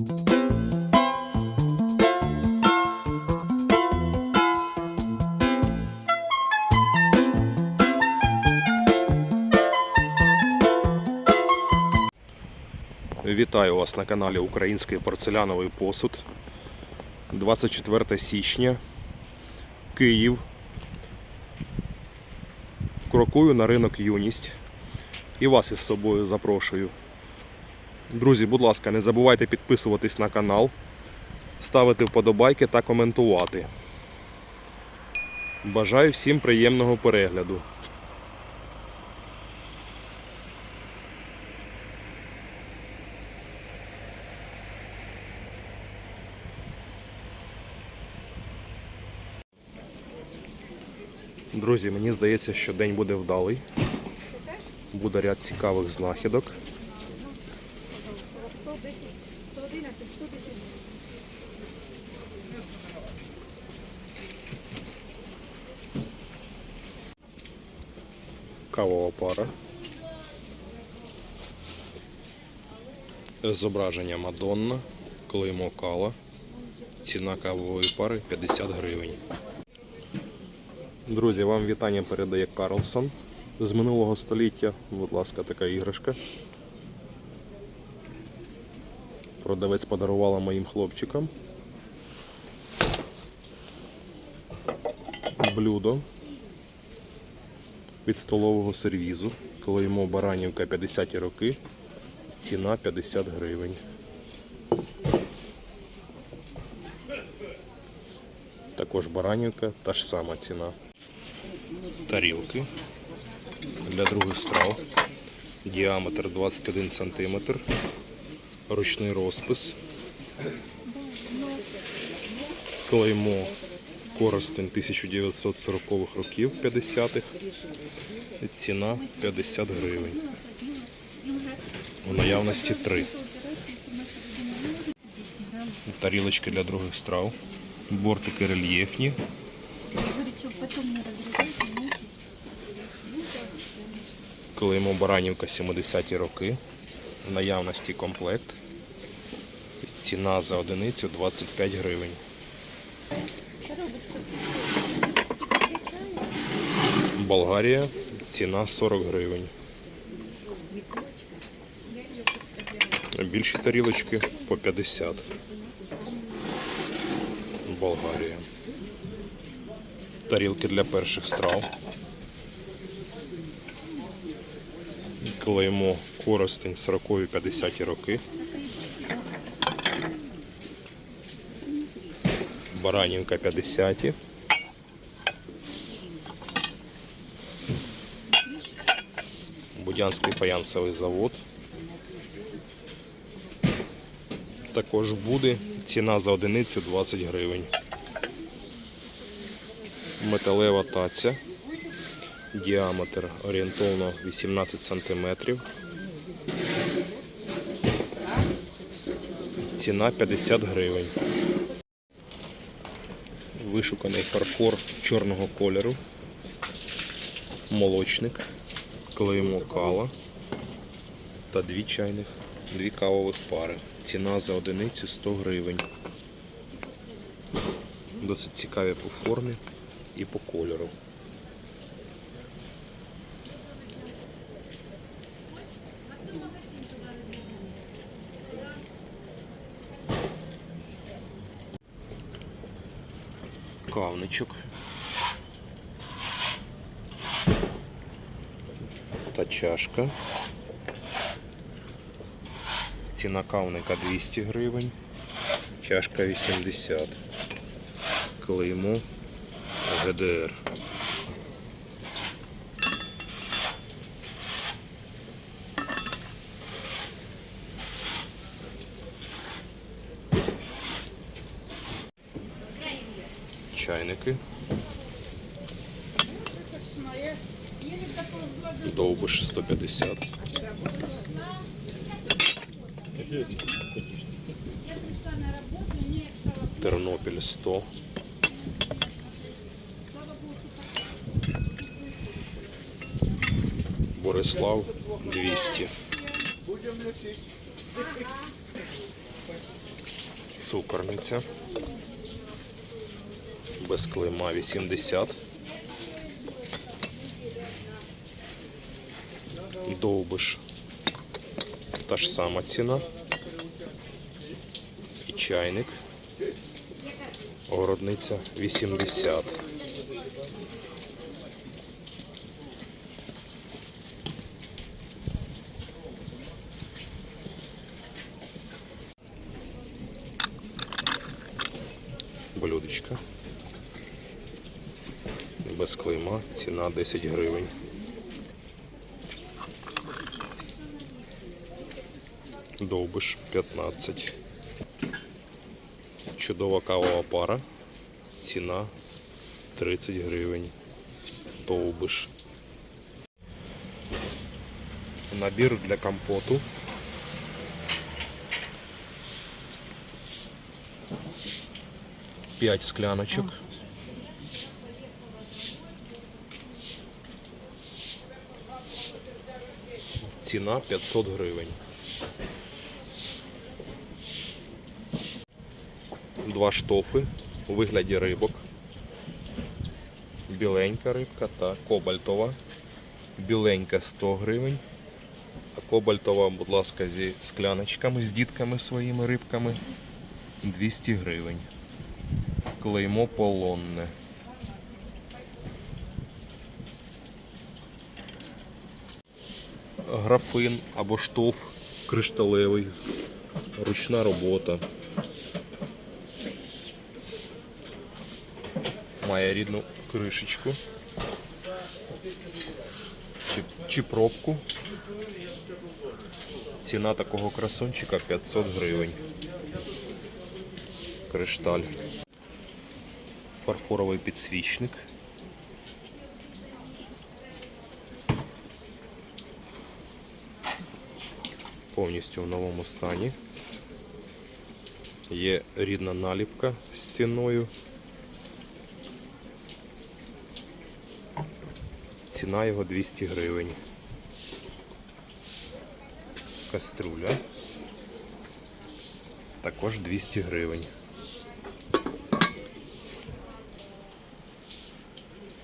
Вітаю вас на каналі Український порцеляновий посуд. 24 січня, Київ. Крокую на ринок Юність. І вас із собою запрошую. Друзі, будь ласка, не забувайте підписуватись на канал, ставити вподобайки та коментувати. Бажаю всім приємного перегляду. Друзі, мені здається, що день буде вдалий. Буде ряд цікавих знахідок. 110, 111, 110. Кавова пара. Зображення Мадонна, клеймо кала. Ціна кавової пари 50 гривень. Друзі, вам вітання передає Карлсон. З минулого століття, будь ласка, така іграшка. Продавець подарувала моїм хлопчикам. Блюдо від столового сервізу. Клеймо Баранівка 50 роки. Ціна 50 гривень. Також Баранівка, та ж сама ціна. Тарілки для других страв. Діаметр 21 см. Ручний розпис. Клеймо Коростень 1940-х років 50-х. Ціна 50 гривень. У наявності 3. Тарілочки для других страв. Бортики рельєфні. Клеймо Баранівка 70-ті роки. В наявності комплект. Ціна за одиницю 25 гривень. Болгарія. Ціна 40 гривень. Більші тарілочки по 50. Болгарія. Тарілки для перших страв. Клеймо Коростень 40-50 роки. Баранівка 50. Будянський фаянсовий завод. Також буде ціна за одиницю 20 гривень. Металева таця. Діаметр орієнтовно 18 см. Ціна 50 гривень. Вишуканий фарфор чорного кольору. Молочник. Клеймо кала. Та дві чайних, дві кавових пари. Ціна за одиницю 100 гривень. Досить цікаві по формі і по кольору. Кавничок. Та чашка. Ціна кавника 200 гривень. Чашка 80. Клеймо ГДР. Чайники. Довбиш 150. Тернопіль 100. Борислав 200. Цукорниця. Без клейма 80. Довбиш. Та ж сама ціна. Чайник. Городниця 80. Блюдечка. Без клейма, ціна 10 гривень. Довбиш 15. Чудова кавова пара. Ціна 30 гривень. Довбиш. Набір для компоту. П'ять скляночок. Ціна 500 гривень. Два штофи у вигляді рибок. Біленька рибка та кобальтова. Біленька 100 гривень. А кобальтова, будь ласка, зі скляночками, з дітками своїми рибками 200 гривень. Клеймо полонне. Графин або штоф кришталевий. Ручна робота. Має рідну кришечку. Чи, чи пробку. Ціна такого красунчика 500 гривень. Кришталь. Фарфоровий підсвічник. Повністю в новому стані. Є рідна наліпка з ціною. Ціна його 200 гривень. Каструля. Також 200 гривень.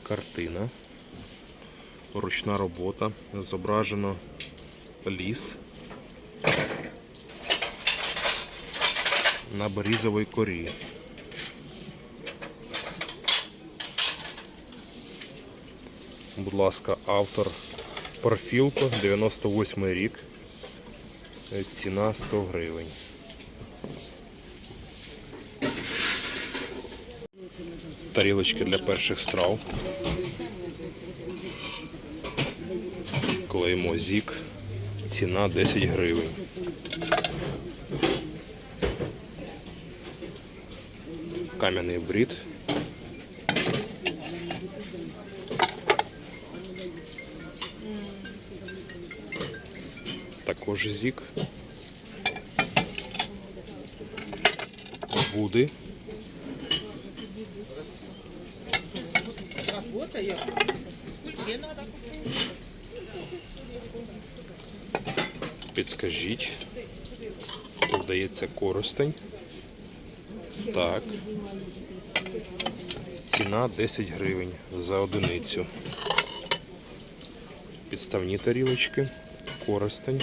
Картина. Ручна робота. Зображено ліс. На берізовій корі. Будь ласка, автор Парфілко, 98 рік. Е, Ціна 100 гривень. Тарілочки для перших страв. Клеймо зік. Ціна 10 гривень. Кам'яний брід. Також зік. Буди. Підскажіть. Здається, коростень. Так. Ціна 10 гривень за одиницю. Підставні тарілочки. Коростень.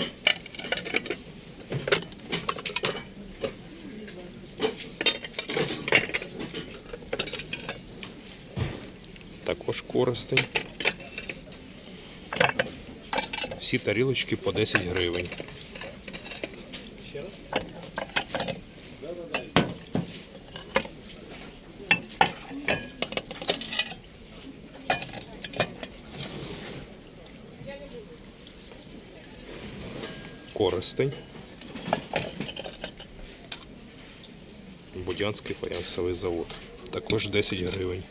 Також коростень. Всі тарілочки по 10 гривень. Користень. Будянський фаянсовий завод. Також 10 гривень.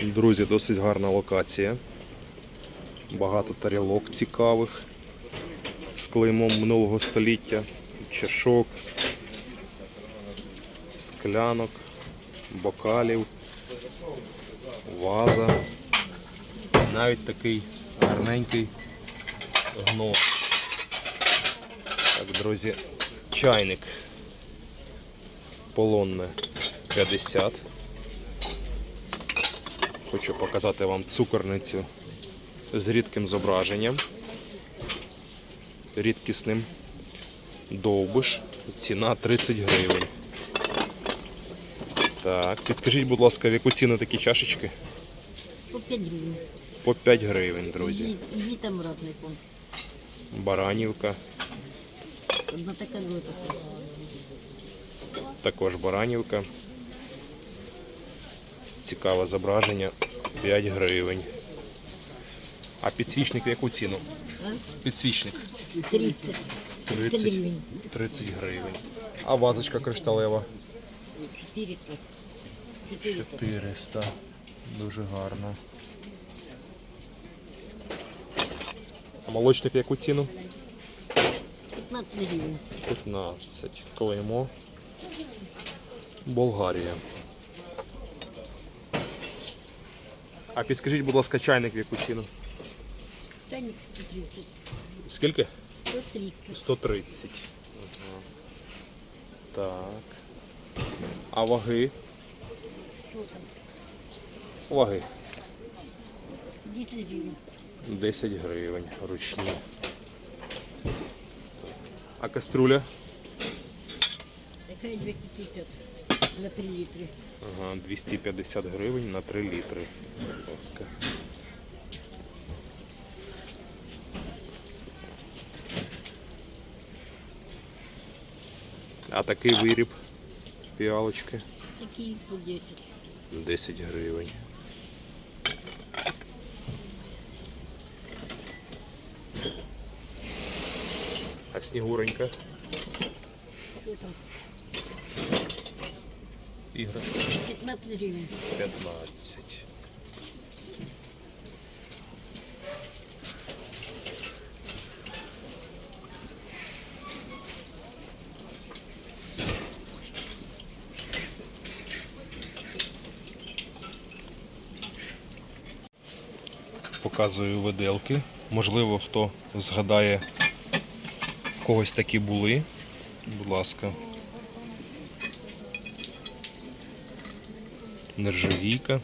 Друзі, досить гарна локація. Багато тарілок цікавих з клеймом минулого століття, чашок, склянок, бокалів, ваза. Навіть такий гарненький гно. Так, друзі, чайник полонне 50. Хочу показати вам цукорницю з рідким зображенням. Рідкісним. Довбиш. Ціна 30 гривень. Так, підскажіть, будь ласка, в яку ціну такі чашечки? По 5 гривен. По 5 гривень, друзі. Дві, там помню. Баранівка, Одна така, друга така. також баранівка. Цікаве зображення 5 гривень. А підсвічник в яку ціну? Підсвічник 30. 30, гривень. 30 гривень. А вазочка кришталева 400. 400. 400. Дуже гарно. А молочник в яку ціну? 15 гривен. 15. Клеймо. Болгарія. А підскажіть, будь ласка, чайник в яку ціну? Чайник 130. Скільки? 130. 130. Ага. Так. А ваги? Що там? Ваги. 10 гривен. 10 гривень ручні. А каструля? Такая 250. На 3 литра. Ага, 250 гривень на 3 літри. Будь ласка. А такий виріб піалочки Такие по 10. 10 гривень. А снігуренька? Що там? Іграшка 15 гривен. 15. Показую виделки. Можливо, хто згадає, в когось такі були. Будь ласка. Нержавійка.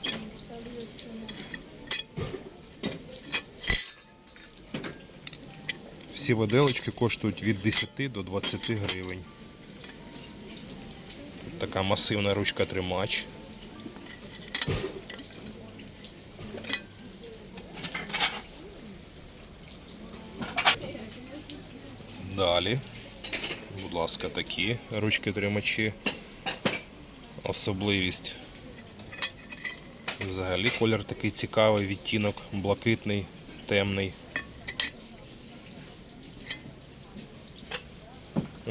Всі виделочки коштують від 10 до 20 гривень. Тут така масивна ручка тримач. Далі, будь ласка, такі ручки тримачі. Особливість Взагалі колір такий цікавий, відтінок, блакитний, темний.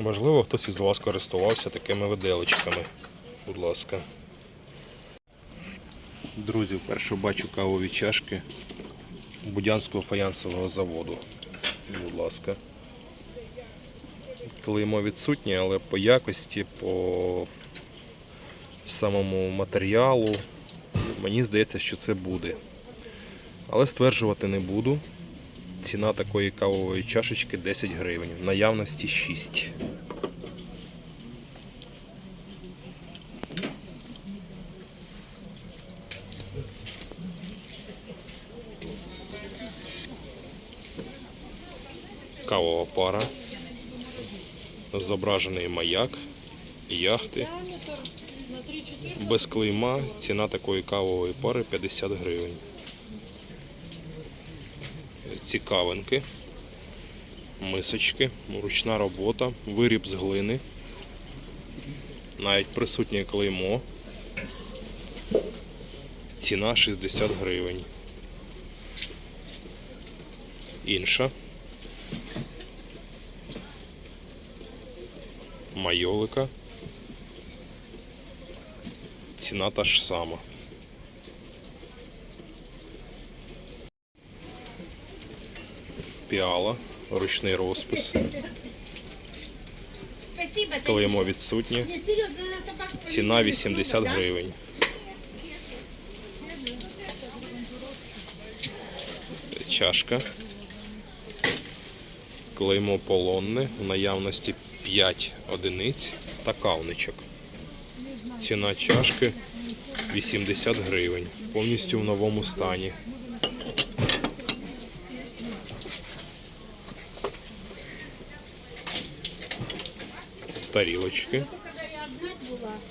Можливо, хтось із вас користувався такими виделочками. Будь ласка. Друзі, вперше бачу кавові чашки Будянського фаянсового заводу. Будь ласка. Клеймо відсутнє, але по якості, по самому матеріалу Мені здається, що це буде. Але стверджувати не буду. Ціна такої кавової чашечки 10 гривень. Наявності 6. Кавова пара. Зображений маяк, яхти. Без клейма ціна такої кавової пари 50 гривень. Цікавинки, мисочки, ручна робота, виріб з глини, навіть присутнє клеймо. Ціна 60 гривень. Інша. Майолика. Ціна та ж сама. Піала, ручний розпис. Клеймо відсутнє. Ціна 80 гривень. Чашка. Клеймо полонне. В наявності 5 одиниць та кавничок. Ціна чашки 80 гривень. Повністю в новому стані. Тарілочки.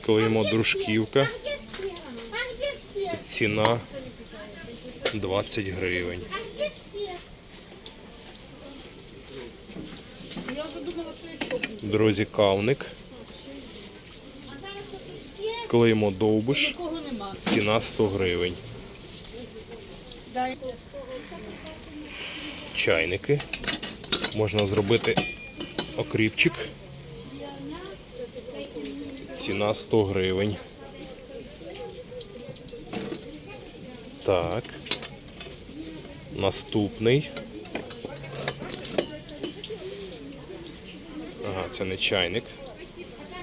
Клеймо дружківка. Ціна 20 гривень. Друзі, кавник. Клеймо довбиш. Ціна 100 гривень. Чайники. Можна зробити окріпчик. Ціна 100 гривень. Так. Наступний. Ага, це не чайник.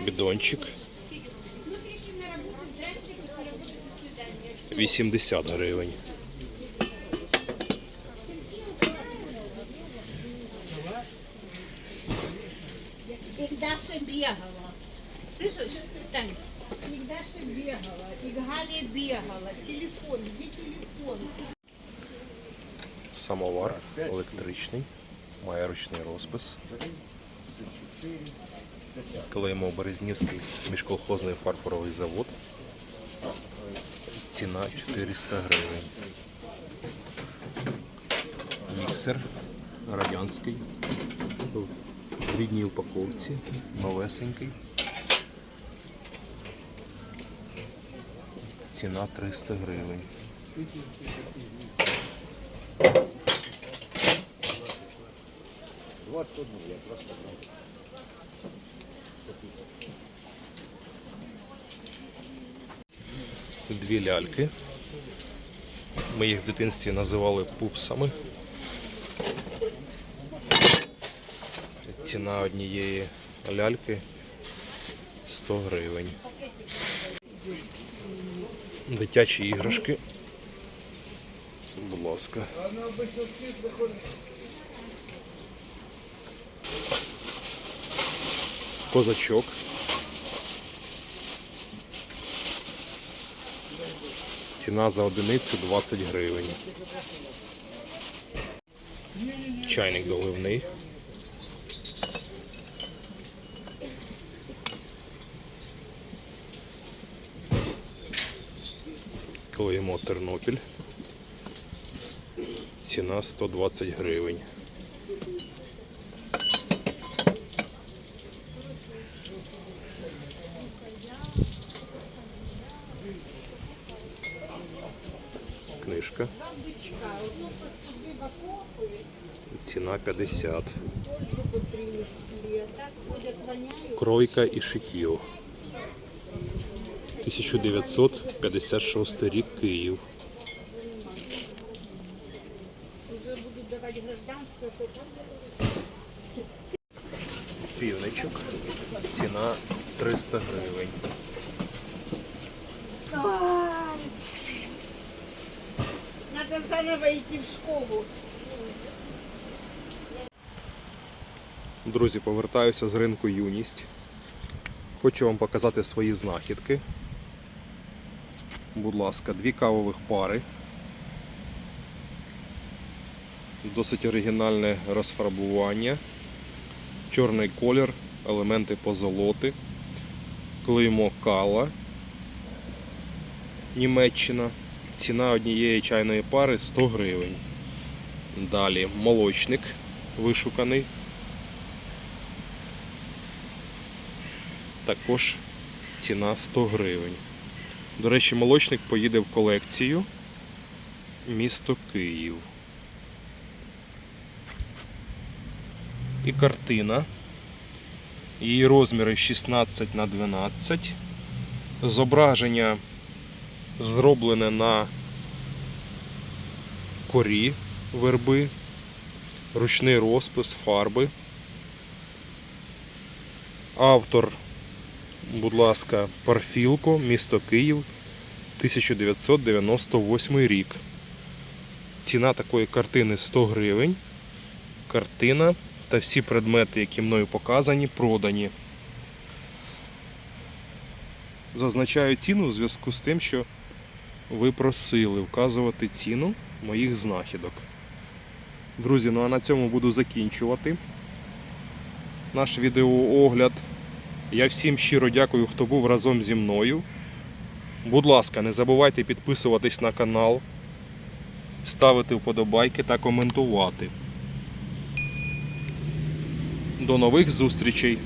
Бідончик. 80 гривень. Даша бігала. Слышиш, Тань? І Даша бігала, Галя бігала. Телефон, де телефон? Самовар електричний, має ручний розпис. Клеймо Березнівський міжколхозний фарфоровий завод. Ціна 400 гривень. Міксер радянський. В рідній упаковці, новесенький. Ціна 300 гривень. Дві ляльки. Ми їх в дитинстві називали пупсами. Ціна однієї ляльки 100 гривень. Дитячі іграшки. Будь ласка. Козачок. Ціна за одиницю 20 гривень. Чайник доливний. Клеїмо Тернопіль. Ціна 120 гривень. Книжка. Ціна 50. Кройка і шитьо. 1956 рік Київ. Півничок. Ціна 300 гривень. Йти в школу. Друзі, повертаюся з ринку Юність. Хочу вам показати свої знахідки. Будь ласка, дві кавових пари. Досить оригінальне розфарбування. Чорний колір, елементи позолоти. Клеймо кала. Німеччина. Ціна однієї чайної пари 100 гривень. Далі молочник вишуканий. Також ціна 100 гривень. До речі, молочник поїде в колекцію місто Київ. І картина. Її розміри 16 на 12. Зображення зроблене на корі верби, ручний розпис, фарби. Автор будь ласка, Парфілко, місто Київ, 1998 рік. Ціна такої картини 100 гривень. Картина та всі предмети, які мною показані, продані. Зазначаю ціну у зв'язку з тим, що ви просили вказувати ціну моїх знахідок. Друзі, ну а на цьому буду закінчувати наш відеоогляд. Я всім щиро дякую, хто був разом зі мною. Будь ласка, не забувайте підписуватись на канал, ставити вподобайки та коментувати. До нових зустрічей!